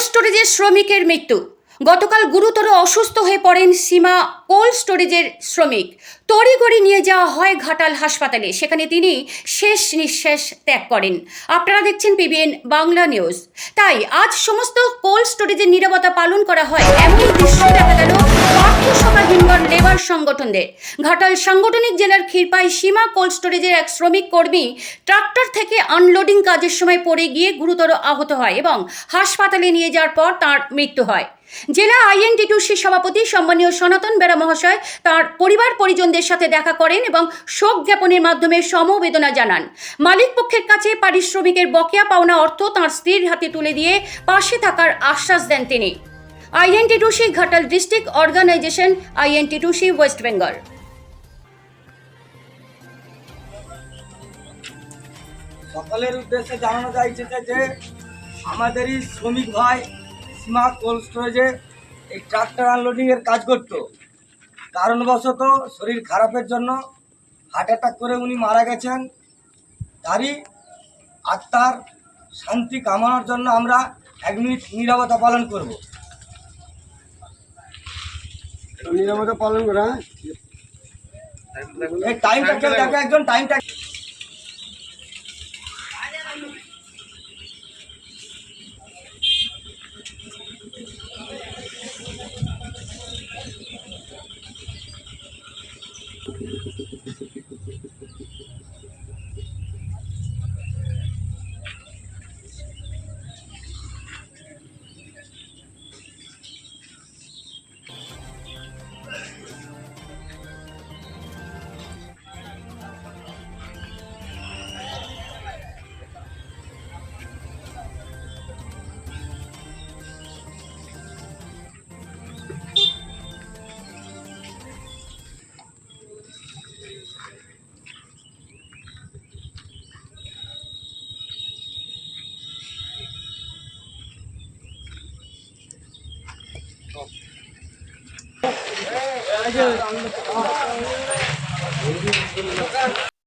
Cold স্টোরেজের শ্রমিকের মৃত্যু। গতকাল গুরুতর অসুস্থ হয়ে পড়েন সীমা কোল্ড স্টোরেজের শ্রমিক। তড়িঘড়ি নিয়ে যাওয়া হয় ঘাটাল হাসপাতালে। সেখানে তিনি শেষ নিঃশ্বাস ত্যাগ করেন। আপনারা দেখছেন পিবিএন বাংলা নিউজ। তাই আজ সমস্ত কোল্ড স্টোরেজের নিরাপত্তা পালন করা হয় এমন দৃশ্য দেখা গেল হিমঘর সংগঠনদের ঘাটাল সাংগঠনিক জেলার ক্ষীরপাই সীমা কোল্ড স্টোরেজের এক শ্রমিক কর্মী ট্রাক্টর থেকে আনলোডিং কাজের সময় পড়ে গিয়ে গুরুতর আহত হয় এবং হাসপাতালে নিয়ে যাওয়ার পর তার মৃত্যু হয়। জেলা আইএনটিটিউসির সভাপতি সম্মানীয় সনাতন বেড়া মহাশয় তার পরিবার পরিজনদের সাথে দেখা করেন এবং শোক জ্ঞাপনের মাধ্যমে সমবেদনা জানান। মালিক পক্ষের কাছে পারিশ্রমিকের বকেয়া পাওনা অর্থ তার স্ত্রীর হাতে তুলে দিয়ে পাশে থাকার আশ্বাস দেন তিনি। INTTUC Ghatal district organisation, INTTUC West Bengal. সকলের উদ্দেশ্যে জানানো চাইছে যে আমাদেরই শ্রমিক ভাই সীমা কোল্ড স্টোরেজে এই ট্রাক্টর আনলোডিংয়ের কাজ করতো। কারণবশত শরীর খারাপের জন্য হার্ট অ্যাটাক করে উনি মারা গেছেন। তারই আত্মার শান্তি কামানোর জন্য আমরা এক মিনিট নিরবতা পালন করব। নিরামতা পালন করা টাইমটা কেউ দেখো একজন টাইমটা 谢谢